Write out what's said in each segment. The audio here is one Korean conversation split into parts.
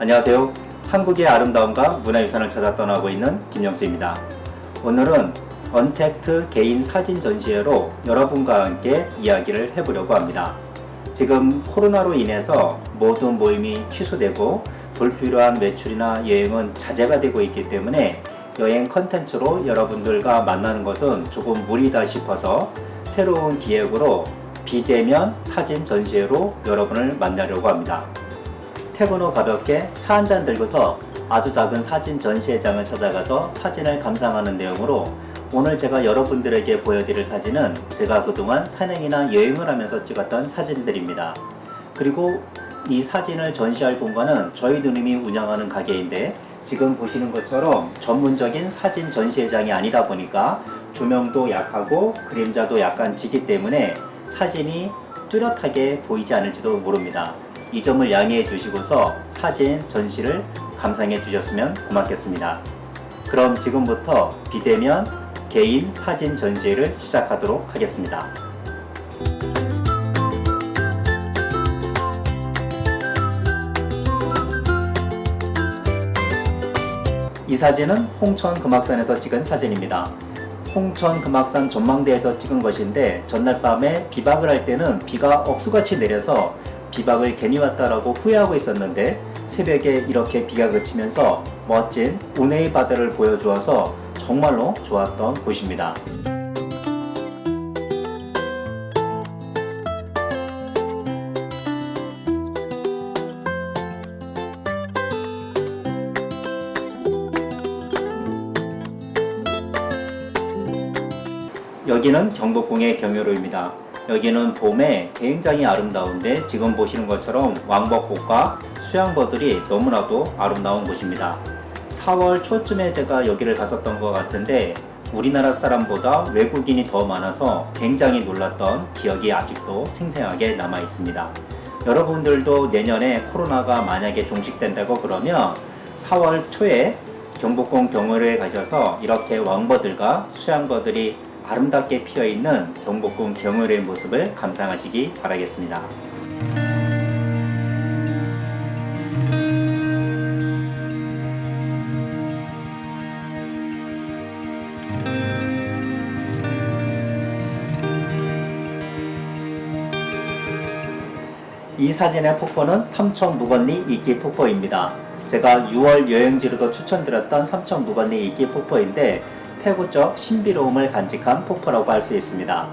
안녕하세요. 한국의 아름다움과 문화유산을 찾아 떠나고 있는 김영수입니다. 오늘은 언택트 개인 사진 전시회로 여러분과 함께 이야기를 해보려고 합니다. 지금 코로나로 인해서 모든 모임이 취소되고 불필요한 매출이나 여행은 자제가 되고 있기 때문에 여행 컨텐츠로 여러분들과 만나는 것은 조금 무리다 싶어서 새로운 기획으로 비대면 사진 전시회로 여러분을 만나려고 합니다. 후 가볍게 차 한 잔 들고서 아주 작은 사진 전시회장을 찾아가서 사진을 감상하는 내용으로 오늘 제가 여러분들에게 보여드릴 사진은 제가 그동안 산행이나 여행을 하면서 찍었던 사진들입니다. 그리고 이 사진을 전시할 공간은 저희 누님이 운영하는 가게인데 지금 보시는 것처럼 전문적인 사진 전시회장이 아니다 보니까 조명도 약하고 그림자도 약간 지기 때문에 사진이 뚜렷하게 보이지 않을지도 모릅니다. 이 점을 양해해 주시고서 사진 전시를 감상해 주셨으면 고맙겠습니다. 그럼 지금부터 비대면 개인 사진 전시회를 시작하도록 하겠습니다. 이 사진은 홍천 금악산에서 찍은 사진입니다. 홍천 금악산 전망대에서 찍은 것인데 전날 밤에 비박을 할 때는 비가 억수같이 내려서 비박을 괜히 왔다라고 후회하고 있었는데 새벽에 이렇게 비가 그치면서 멋진 운해의 바다를 보여주어서 정말로 좋았던 곳입니다. 여기는 경복궁의 경유로입니다. 여기는 봄에 굉장히 아름다운데 지금 보시는 것처럼 왕벚꽃과 수양버들이 너무나도 아름다운 곳입니다. 4월 초쯤에 제가 여기를 갔었던 것 같은데 우리나라 사람보다 외국인이 더 많아서 굉장히 놀랐던 기억이 아직도 생생하게 남아 있습니다. 여러분들도 내년에 코로나가 만약에 종식된다고 그러면 4월 초에 경복궁 경호로에 가셔서 이렇게 왕버들과 수양버들이 아름답게 피어 있는 경복궁 경호로의 모습을 감상하시기 바라겠습니다. 이 사진의 폭포는 삼천 무건리 이끼 폭포입니다. 제가 6월 여행지로도 추천드렸던 삼천 무건리 이끼 폭포인데 태고적 신비로움을 간직한 폭포라고 할 수 있습니다.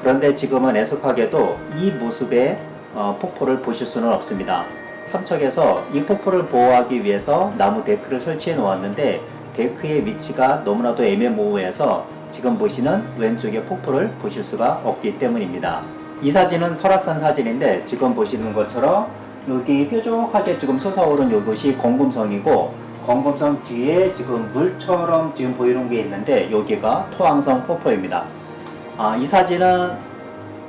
그런데 지금은 애석하게도 이 모습의 어, 폭포를 보실 수는 없습니다. 삼척에서 이 폭포를 보호하기 위해서 나무 데크를 설치해 놓았는데 데크의 위치가 너무나도 애매모호해서 지금 보시는 왼쪽의 폭포를 보실 수가 없기 때문입니다. 이 사진은 설악산 사진인데 지금 보시는 것처럼 여기 뾰족하게 지금 솟아오른 이곳이 공금성이고 공금성 뒤에 지금 물처럼 지금 보이는 게 있는데 여기가 토항성 폭포입니다. 아, 이 사진은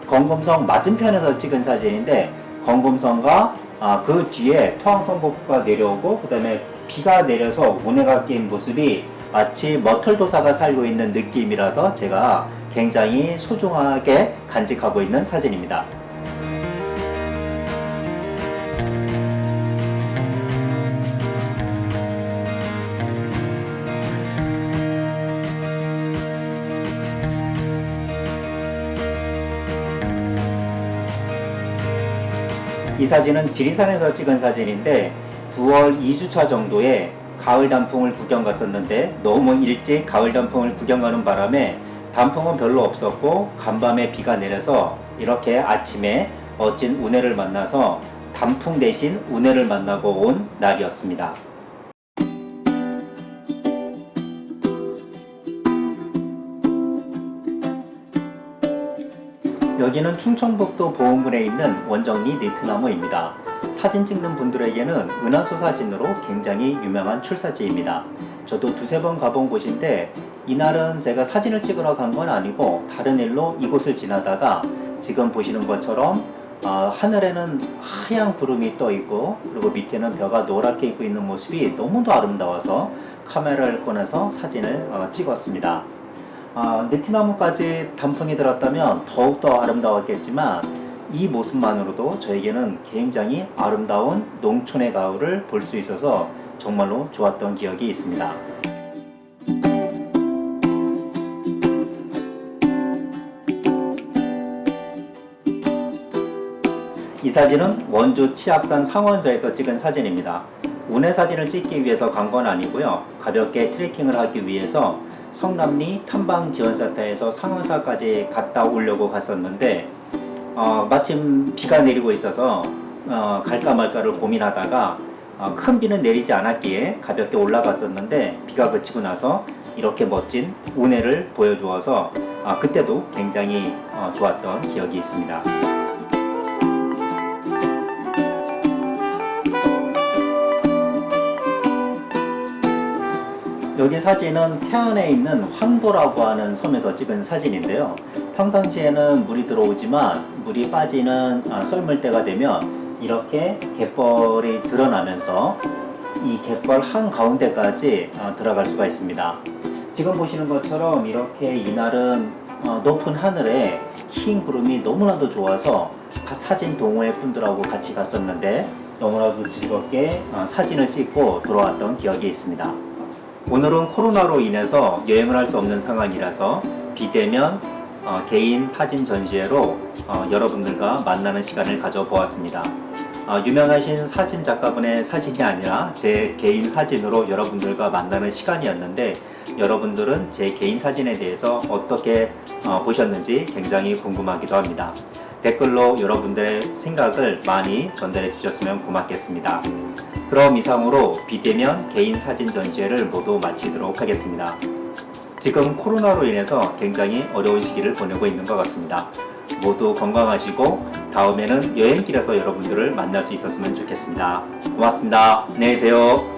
건금성 맞은편에서 찍은 사진인데 건금성과 아, 그 뒤에 토항성 폭포가 내려오고 그 다음에 비가 내려서 운해가 낀 모습이 마치 머털도사가 살고 있는 느낌이라서 제가 굉장히 소중하게 간직하고 있는 사진입니다. 이 사진은 지리산에서 찍은 사진인데 9월 2주차 정도에 가을 단풍을 구경 갔었는데 너무 일찍 가을 단풍을 구경 가는 바람에 단풍은 별로 없었고 간밤에 비가 내려서 이렇게 아침에 멋진 운해를 만나서 단풍 대신 운해를 만나고 온 날이었습니다. 여기는 충청북도 보은군에 있는 원정리 니트나무입니다. 사진 찍는 분들에게는 은하수 사진으로 굉장히 유명한 출사지입니다. 저도 두세 번 가본 곳인데 이날은 제가 사진을 찍으러 간 건 아니고 다른 일로 이곳을 지나다가 지금 보시는 것처럼 아, 하늘에는 하얀 구름이 떠 있고 그리고 밑에는 벼가 노랗게 입고 있는 모습이 너무도 아름다워서 카메라를 꺼내서 사진을 어, 찍었습니다. 아, 느티나무까지 단풍이 들었다면 더욱더 아름다웠겠지만 이 모습만으로도 저에게는 굉장히 아름다운 농촌의 가을을 볼 수 있어서 정말로 좋았던 기억이 있습니다. 이 사진은 원주 치악산 상원서에서 찍은 사진입니다. 운해 사진을 찍기 위해서 간 건 아니고요. 가볍게 트레킹을 하기 위해서 성남리 탐방 지원센터에서 상원사까지 갔다 오려고 갔었는데 어, 마침 비가 내리고 있어서 어, 갈까 말까를 고민하다가 어, 큰 비는 내리지 않았기에 가볍게 올라갔었는데 비가 그치고 나서 이렇게 멋진 운해를 보여주어서 아, 그때도 굉장히 어, 좋았던 기억이 있습니다. 여기 사진은 태안에 있는 황보라고 하는 섬에서 찍은 사진인데요. 평상시에는 물이 들어오지만 물이 빠지는 아, 썰물 때가 되면 이렇게 갯벌이 드러나면서 이 갯벌 한 가운데까지 어, 들어갈 수가 있습니다. 지금 보시는 것처럼 이렇게 이날은 어, 높은 하늘에 흰 구름이 너무나도 좋아서 가- 사진 동호회 분들하고 같이 갔었는데 너무나도 즐겁게 어, 사진을 찍고 돌아왔던 기억이 있습니다. 오늘은 코로나로 인해서 여행을 할 수 없는 상황이라서 비대면 어, 개인 사진 전시회로 어, 여러분들과 만나는 시간을 가져보았습니다. 어, 유명하신 사진 작가분의 사진이 아니라 제 개인 사진으로 여러분들과 만나는 시간이었는데 여러분들은 제 개인 사진에 대해서 어떻게 어, 보셨는지 굉장히 궁금하기도 합니다. 댓글로 여러분들의 생각을 많이 전달해 주셨으면 고맙겠습니다. 그럼 이상으로 비대면 개인 사진 전시회를 모두 마치도록 하겠습니다. 지금 코로나로 인해서 굉장히 어려운 시기를 보내고 있는 것 같습니다. 모두 건강하시고 다음에는 여행길에서 여러분들을 만날 수 있었으면 좋겠습니다. 고맙습니다. 안녕히 계세요.